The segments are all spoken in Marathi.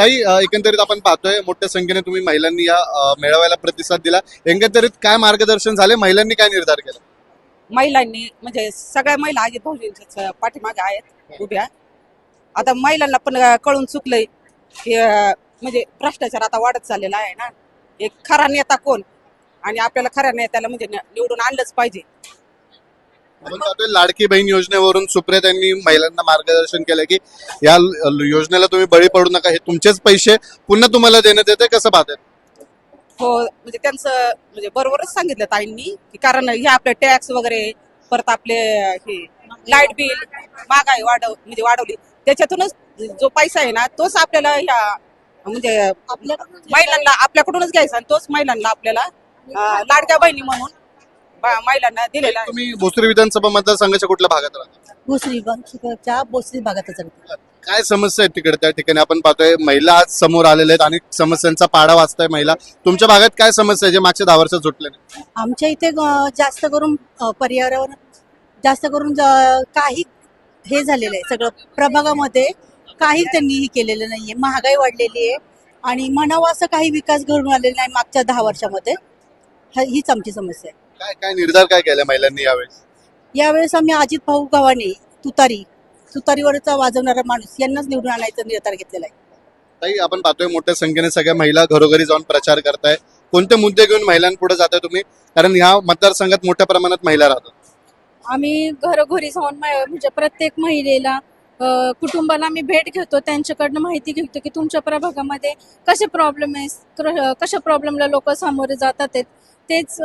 ताई एकंदरीत आपण पाहतोय मोठ्या संख्येने तुम्ही महिलांनी या मेळाव्याला प्रतिसाद दिला. एकंदरीत काय मार्गदर्शन झाले? महिलांनी काय निर्धार केला? महिलांनी म्हणजे सगळ्या महिला अजित भाऊजींच्या पाठीमागे आहेत उभ्या. आता महिलांना पण कळून चुकलंय की म्हणजे भ्रष्टाचार आता वाढत चाललेला आहे ना. एक खरा नेता कोण? आणि आपल्याला खऱ्या नेत्याला म्हणजे निवडून आणलंच पाहिजे. लाडकी बहीण योजनेवरून सुप्रिया त्यांनी महिलांना मार्गदर्शन केलं की या ल- योजनेला तुम्ही बळी पडू नका. हे तुमचेच पैसे पुन्हा तुम्हाला देण्यात येते. कसं पाहताय? हो म्हणजे त्यांचं म्हणजे बरोबरच सांगितलं ताईंनी की कारण हे आपले टॅक्स वगैरे परत आपले हे लाइट बिल महागाई वाढव म्हणजे वाढवली. त्याच्यातूनच जो पैसा आहे ना तोच आपल्याला ह्या म्हणजे महिलांना आपल्याकडूनच घ्यायचा आणि तोच महिलांना आपल्याला लाडक्या बहिणी म्हणून महिलांना दिलेला आहे. तुम्ही भोसरी विधानसभा मतदारसंघाच्या कुठल्या भागात राहता? भोसरी बंशीच्या भोसरी भागातच राहते. काय समस्या आहेत तिकडे त्या ठिकाणी? आपण पाहतोय महिला आज समोर आलेल्या आहेत. आणि समस्यांचा पाडा वाचताय महिला. तुमच्या भागात काय समस्या आहे जे मागच्या दहा वर्षात सुटले नाही? आमच्या इथे अं, जास्त करून अं, पर्यावरण जास्त करून ज- काही हे झालेलं आहे. सगळं प्रभागामध्ये काही त्यांनी हे केलेलं नाहीये. महागाई वाढलेली आहे. आणि म्हणावं असं काही विकास घडून आलेला नाही मागच्या दहा वर्षामध्ये. ह- हीच आमची समस्या आहे. काय काय निर्धार काय केला महिलांनी यावेळेस? यावेळेस आम्ही अजित भाऊ गव्हाणे तुतारी तुतारीवरचा वाजवणारा माणूस यांनाच निवडून आणायचा निर्धार घेतलेला आहे. ताई आपण पाहतोय मोठ्या संख्येने सगळ्या महिला घरोघरी जाऊन प्रचार करताय. कोणते मुद्दे घेऊन महिलांपुढे जाताय तुम्ही? कारण ह्या मतदारसंघात मोठ्या प्रमाणात महिला राहतात. आम्ही घरोघरी जाऊन मा- म्हणजे प्रत्येक महिलेला अ, कुटुंबाला आम्ही भेट घेतो. त्यांच्याकडनं माहिती घेतो की तुमच्या प्रभागामध्ये कसे प्रॉब्लेम आहे कशा प्रॉब्लेमला लोक सामोरे जातात आहेत. तेच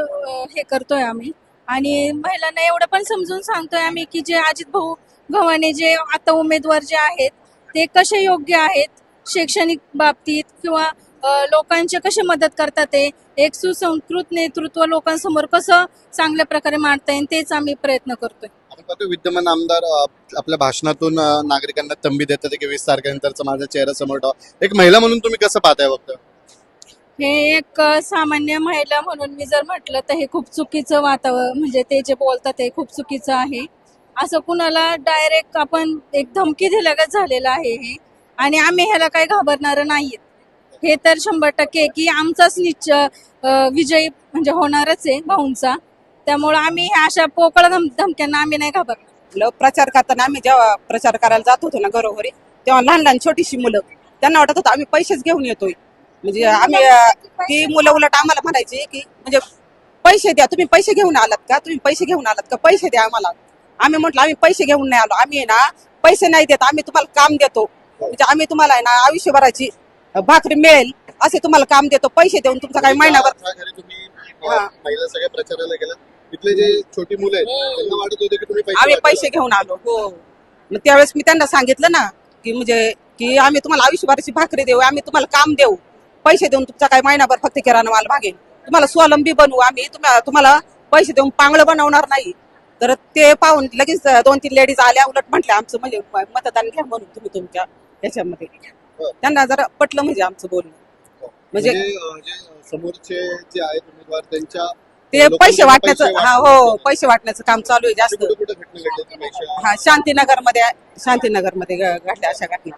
हे करतोय आम्ही. आणि महिलांना एवढं पण समजून सांगतोय आम्ही की जे अजित भाऊ गव्हाणे जे आता उमेदवार जे आहेत ते कसे योग्य आहेत? शैक्षणिक बाबतीत किंवा लोकांचे कसे मदत करतात ते? एक सुसंस्कृत नेतृत्व लोकांसमोर कसं चांगल्या प्रकारे मांडता येईल तेच आम्ही प्रयत्न करतोय. विद्यमान आमदार आपल्या भाषणातून नागरिकांना तंबी देतात की वीस तारखेनंतरचा माझा चेहरा समोर ठेवा. एक महिला म्हणून तुम्ही कसं पाहताय बघतो हे एक सामान्य महिला म्हणून मी जर म्हटलं तर हे खूप चुकीचं वातावरण म्हणजे ते जे बोलतात ते खूप चुकीचं आहे. असं कुणाला डायरेक्ट आपण एक धमकी दिल्यागत झालेलं आहे हे. आणि आम्ही ह्याला काही घाबरणार नाहीत हे तर शंभर टक्के की आमचाच निश्च विजयी म्हणजे होणारच आहे भाऊंचा. त्यामुळं आम्ही अशा पोकळ धम धमक्यांना आम्ही नाही घाबरणार. प्रचार करताना आम्ही जेव्हा प्रचार करायला जात होतो ना घरोघरी तेव्हा लहान लहान छोटीशी मुलं त्यांना वाटत होतं आम्ही पैसेच घेऊन येतोय. म्हणजे आम्ही ती मुलं उलट आम्हाला म्हणायची की म्हणजे पैसे द्या तुम्ही पैसे घेऊन आलात का? तुम्ही पैसे घेऊन आलात का? पैसे द्या आम्हाला. आम्ही म्हटलं आम्ही पैसे घेऊन नाही आलो. आम्ही आहे ना पैसे नाही देत. आम्ही तुम्हाला काम देतो. म्हणजे आम्ही तुम्हाला आहे ना आयुष्यभराची भाकरी मिळेल असे तुम्हाला काम देतो. पैसे देऊन तुमचा काही महिनाभर हा. महिला सगळ्या प्रचाराला गेला तिथले जे छोटी मुलं आहेत त्यांना वाटत होते की तुम्ही पैसे आम्ही. पैसे घेऊन आलो. हो. मग त्यावेळेस मी त्यांना सांगितलं ना की म्हणजे की आम्ही तुम्हाला आयुष्यभराची भाकरी देऊ आम्ही तुम्हाला काम देऊ. पैसे देऊन तुमचा काही महिनाभर फक्त किराणा माल मागेल तुम्हाला स्वावलंबी बनवू आम्ही. तुम्हा- तुम्हाला पैसे देऊन पांगलं बनवणार नाही. तर ते पाहून लगेच दोन तीन लेडीज आल्या उलट म्हटल्या आमचं म्हणजे मतदान घ्या म्हणून तुम्ही तुमच्या याच्यामध्ये त्यांना जरा पटलं म्हणजे आमचं बोलणं. म्हणजे म्हणजे समोरचे जे आहेत उमेदवार त्यांच्या ते पैसे वाटण्याचं हा हो पैसे वाटण्याचं काम चालू आहे जास्त? हा शांतीनगरमध्ये शांतीनगरमध्ये घडल्या अशा घटना.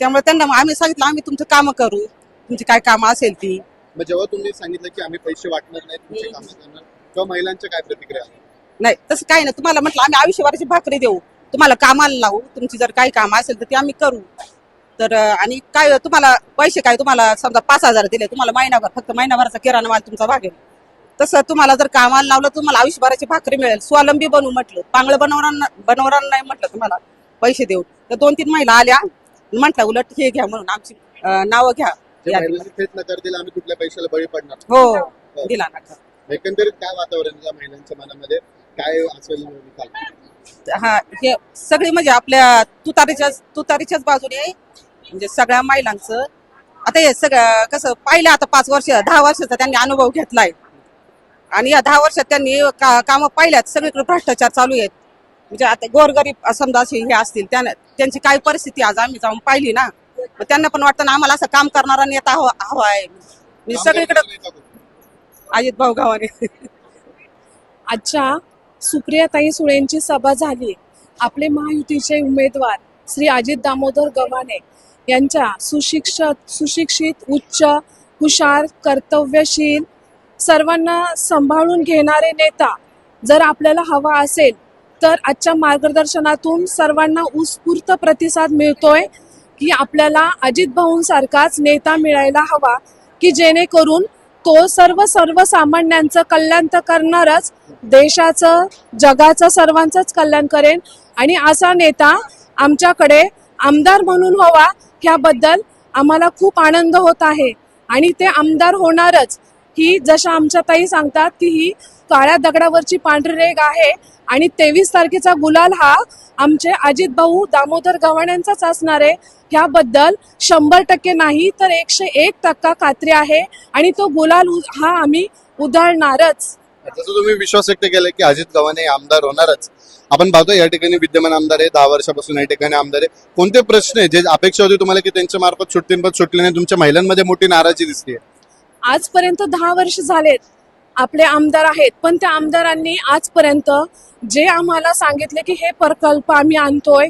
त्यामुळे त्यांना आम्ही सांगितलं आम्ही तुमचं काम करू. तुमची काय काम असेल ती. मग जेव्हा तुम्ही सांगितलं की आम्ही पैसे वाटणार नाही तुमचे काम करणार तेव्हा महिलांच्या काय प्रतिक्रिया? आल्या? नाही तसं काही नाही. तुम्हाला म्हटलं आम्ही आयुष्यभराची भाकरी देऊ. तुम्हाला कामाला लावू. तुमची जर काही काम असेल तर ते आम्ही करू. तर अं, आणि काय तुम्हाला पैसे काय तुम्हाला समजा पाच हजार दिले तुम्हाला महिनाभर फक्त महिनाभराचा किराणा माल तुमचा भागेल तसं तुम्हाला जर कामाला लावलं तुम्हाला आयुष्यभराची भाकरी मिळेल. स्वावलंबी बनवू म्हटलं. पांगलं बनवणार बनवणार नाही म्हटलं तुम्हाला पैसे देऊ तर दोन तीन महिला आल्या. म्हटलं उलट हे घ्या म्हणून आमची नावं घ्या. जे यादीमध्ये. महिलांनी थेट नकार दिला आम्ही कुठल्या पैशाला बळी पडणार? हो दिला नका एकंदरीत काय वातावरण आहे या महिलांच्या मनामध्ये? काय असेल हा हे सगळी म्हणजे आपल्या तुतारीच्याच तुतारीच्याच बाजूने आहे. म्हणजे सगळ्या महिलांचं आता हे सगळं कसं पाहिलं आता पाच वर्ष दहा वर्षाचा त्यांनी अनुभव घेतलाय. आणि या दहा वर्षात त्यांनी का कामं पाहिल्यात सगळीकडे भ्रष्टाचार चालू आहेत. म्हणजे आता गोरगरीब समजा असे हे असतील त्यांना त्यांची काय परिस्थिती आज आम्ही जाऊन पाहिली ना मग त्यांना पण वाटतं ना आम्हाला असं काम करणारा नेता हवा हवा आहे. म्हणजे सगळीकडे अजित भाऊ गावाने आजच्या सुप्रियाताई सुळेंची सभा झाली. आपले महायुतीचे उमेदवार श्री अजित दामोदर गव्हाणे यांच्या सुशिक्षित सुशिक्षित उच्च हुशार कर्तव्यशील सर्वांना सांभाळून घेणारे नेता जर आपल्याला हवा असेल तर आजच्या मार्गदर्शनातून सर्वांना उत्स्फूर्त प्रतिसाद मिळतोय की आपल्याला अजित भाऊंसारखाच नेता मिळायला हवा की जेणेकरून तो सर्व सर्वसामान्यांचं कल्याण तर करणारच देशाचं जगाचं सर्वांचंच कल्याण करेन. आणि असा नेता आमच्याकडे आमदार म्हणून व्हावा ह्याबद्दल आम्हाला खूप आनंद होत आहे. आणि ते आमदार होणारच. ही जशा आमच्या ताई सांगतात की ही काळ्या दगडावरची पांढरी रेग आहे आणि तेवीस तारखेचा गुलाल हा आमचे अजित भाऊ दामोदर गव्हाण्यांचाच असणार आहे. ह्याबद्दल शंभर टक्के नाही तर एकशे एक टक्का खात्री आहे आणि तो गुलाल हा आम्ही उधळणारच. जसं तुम्ही विश्वास व्यक्त केला की अजित गव्हाणे आमदार होणारच. आपण पाहतो या ठिकाणी विद्यमान आमदार आहे दहा वर्षापासून या ठिकाणी आमदार आहे. कोणते प्रश्न आहे जे अपेक्षा होती तुम्हाला की त्यांच्या मार्फत सुटतील पण सुटले नाही? तुमच्या महिलांमध्ये मोठी नाराजी दिसते आजपर्यंत दहा वर्ष झालेत. आपले आमदार आहेत. पण त्या आमदारांनी आजपर्यंत जे आम्हाला सांगितले की हे प्रकल्प आम्ही आणतोय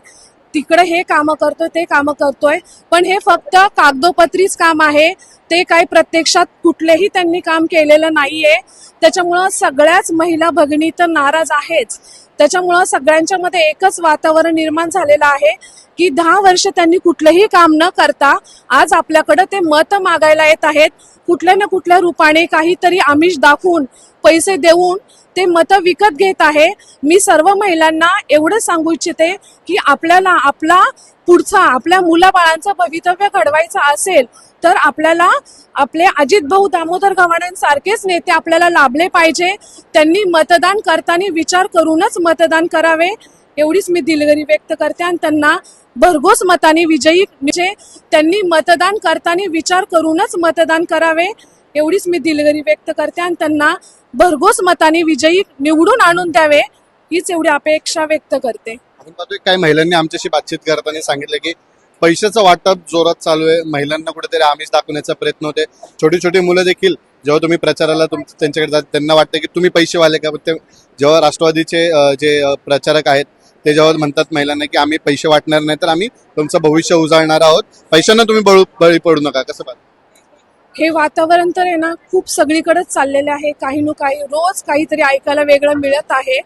तिकडे हे कामं करतोय ते कामं करतोय. पण हे फक्त कागदोपत्रीच काम आहे. ते काही प्रत्यक्षात कुठलेही त्यांनी काम केलेलं नाहीये. त्याच्यामुळं सगळ्याच महिला भगिनी तर नाराज आहेच. त्याच्यामुळं सगळ्यांच्या मध्ये एकच वातावरण निर्माण झालेलं आहे की दहा वर्ष त्यांनी कुठलंही काम न करता आज आपल्याकडं ते मत मागायला येत आहेत. कुठल्या ना कुठल्या रूपाने काहीतरी आमिष दाखवून पैसे देऊन ते मतं विकत घेत आहे. मी सर्व महिलांना एवढं सांगू इच्छिते की आपल्याला आपला पुढचा आपल्या मुलाबाळांचं भवितव्य घडवायचं असेल तर आपल्याला आपले अजित भाऊ दामोदर गव्हाणांसारखेच नेते आपल्याला लाभले पाहिजे. त्यांनी मतदान करताना विचार करूनच मतदान करावे. एवढीच मी दिलगिरी व्यक्त करते आणि त्यांना भरघोस मताने विजयी म्हणजे त्यांनी मतदान करताना विचार करूनच मतदान करावे. एवढीच मी दिलगिरी व्यक्त करते आणि त्यांना भरघोस मताने विजयी निवडून आणून द्यावे हीच एवढी अपेक्षा व्यक्त करते. आपण पाहतोय काही महिलांनी आमच्याशी बातचीत करताना सांगितलं की पैशाचं वाटप जोरात चालू आहे. महिलांना कुठेतरी आमिष दाखवण्याचा प्रयत्न होते छोटी छोटी मुलं देखील जेव्हा तुम्ही प्रचाराला तुम त्यांच्याकडे जात त्यांना वाटतं की तुम्ही पैसे वाले का ते जेव्हा राष्ट्रवादीचे जे प्रचारक आहेत ते जेव्हा म्हणतात महिलांना की आम्ही पैसे वाटणार नाही तर आम्ही तुमचं भविष्य उजाळणार आहोत. पैशांना तुम्ही बळू बळी पडू नका. कसं पाहता? हे वातावरण तर आहे ना खूप सगळीकडेच चाललेलं आहे. काही न काही रोज काहीतरी ऐकायला वेगळं मिळत आहे.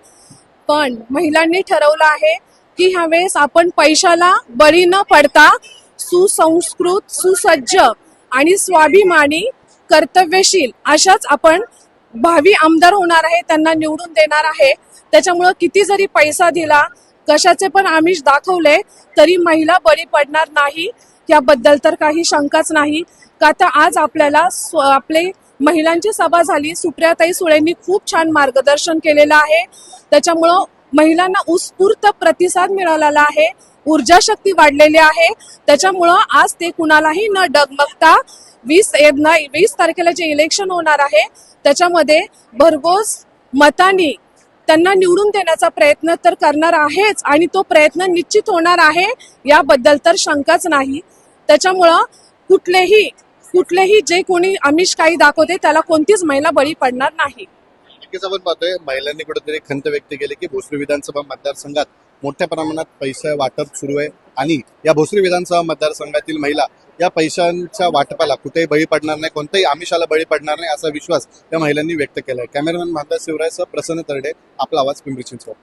पण महिलांनी ठरवलं आहे की ह्यावेळेस आपण पैशाला बळी न पडता सुसंस्कृत सुसज्ज आणि स्वाभिमानी कर्तव्यशील अशाच आपण भावी आमदार होणार आहे त्यांना निवडून देणार आहे. त्याच्यामुळं किती जरी पैसा दिला कशाचे पण आमिष दाखवले तरी महिला बळी पडणार नाही. याबद्दल तर काही शंकाच नाही. का तर आज आपल्याला स्व- आपले महिलांची सभा झाली. सुप्रियाताई सुळेंनी खूप छान मार्गदर्शन केलेलं आहे. त्याच्यामुळं महिलांना उत्स्फूर्त प्रतिसाद मिळालेला आहे. ऊर्जा शक्ती वाढलेली आहे. त्याच्यामुळं आज ते कुणालाही न डगमगता वीस नाही वीस तारखेला जे इलेक्शन होणार आहे त्याच्यामध्ये भरघोस मतांनी त्यांना निवडून देण्याचा प्रयत्न तर करणार आहेच आणि तो प्रयत्न निश्चित होणार आहे. याबद्दल तर शंकाच नाही. त्याच्यामुळं कुठलेही कुठलेही जे कोणी आमिष काही दाखवते त्याला कोणतीच महिला बळी पडणार नाही. नक्कीच आपण पाहतोय महिलांनी कुठेतरी खंत व्यक्त केली की भोसरी विधानसभा मतदारसंघात मोठ्या प्रमाणात पैसे वाटप सुरू आहे आणि या भोसरी विधानसभा मतदारसंघातील महिला या पैशांच्या वाटपाला कुठेही बळी पडणार नाही कोणत्याही आमिषाला बळी पडणार नाही असा विश्वास या महिलांनी व्यक्त केला आहे कॅमेरामॅन महादास शिवरायसह प्रसन्न तरडे आपला आवाज पिंपरी चिंचवड.